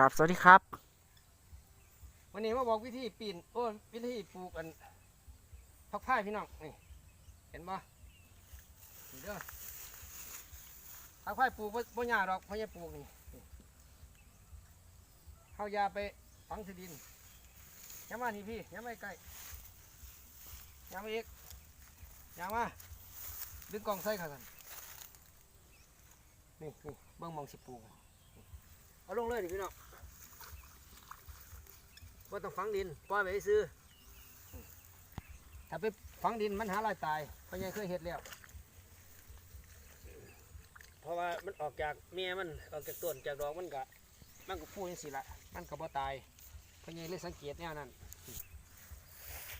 ครับสวัสดีครับ วันนี้มาบอกวิธีปีนโอ้วิธีปลูกอันพักผ้ายพี่น้องนี่เห็นบ่เด้อพักผ้ายปลูกบ่ยากหรอกเพราะจะปลูกนี่เอายาไปฝังที่ดินย้ำมานี่พี่ย้ำมาใกล้ย้ำมาอีกย้ำมาดึงกล่องใส่ค่ะท่นนี่นี่เบิ่งมองสิปลูก เอาลงเลยดิพี่น้องว่าต้องฝังดินปล่อยไว้ซื้อ ถ้าไปฝังดินมันหาลายตายเพราะยังเคยเห็ดแล้ว เพราะว่ามันออกจากเมียมันออกจากต้นจากดอกมันก็มันก็พูดยังสิละมันก็บ่ตายเพราะยังเลยสังเกตแนวนั้น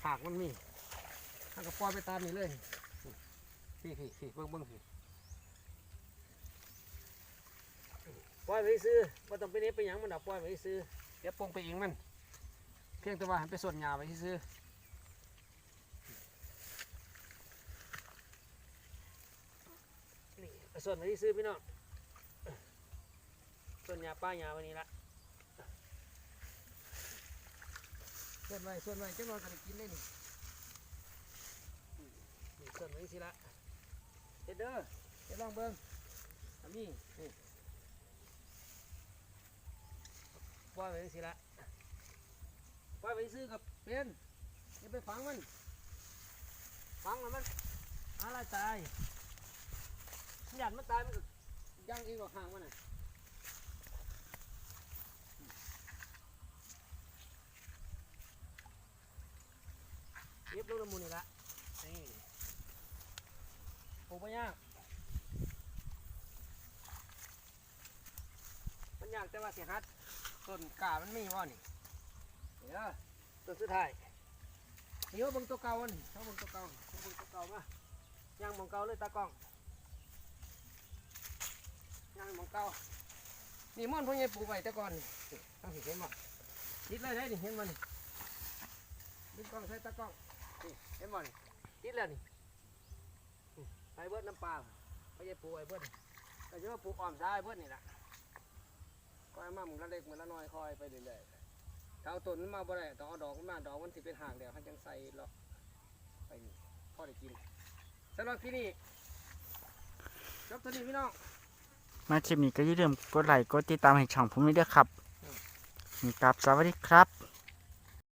หากมันมีมันก็ปล่อยไปตามนี้เลยพี่พี่พี่เบิ้งเบิ้งพี่ ปล่อยไว้ซื้อว่าต้องไปเนี้ไปหยังมันดอกปล่อยไว้ซื้อเดี๋ยวปงไปเองมัน เพียงแต่ว่าหันไปส่วนหญ้าไว้ซื้อนี่ไปส่วนไว้ซื้อพี่น้องส่วนหญ้าป้าหญ้าวันนี้ละส่วนไว้ส่วนไว้จังหวะกันกินได้นี่นี่ส่วนไว้สิละเฮ็ดเด้อเฮ็ดลองเบิ่งอันนี้นี่ปล่ อยไว้สิละปล่อยไปซื้อกับเป็นอย่าไปฝังมันฝังแล้วมันอะไรตายหยัดมันตายมันก็ยังเองก็ห่างมันน่ะเย็บลูกละมุนนี่ละนี่ปลูกไม่ยากมันยาก แต่ว่าเสียหัดต้นกามันมีว่านี่เดี๋ยวตัวสุดท้ายเดี๋ยวบิ่งตัวเก่าอันนี้เขาบิ่งตัวเก่าเขาบิ่งตัวเก่ามาย่างหมองเก่าเลยตากล้องย่างหมองเก่านี่ม่อนพวกนี้ปลูกไว้แต่ก่อนตั้งสิเห็นบ่ติดเลยได้นี่เห็นบ่นี่ดึงกล้องใส่ตากล้องนี่เห็นบ่นี่ติดแล้วนี่ไอ้เบิดน้ำปลาไม่ใช่ปลูกไอ้เบิดแต่จะมาปลูกอ้อมซ้ายเบิดนี่แหละ ก็เอามาหมุนละเล็กหมุนละน้อยคอยไปเรื่อยๆถ้าเอาต้นมันมาบ่ได้ต้องเอาดอกมันมาดอกมันสิเป็นหางเดียวเขาจังใส่เลาะไปนี่พอได้กินสำหรับที่นี่จบตัวนี้พี่น้องมาคลิปนี้ก็อย่าลืมกดไลค์กดติดตามให้ช่องผมด้วยเด้อครับนี่ครับสวัสดีครับ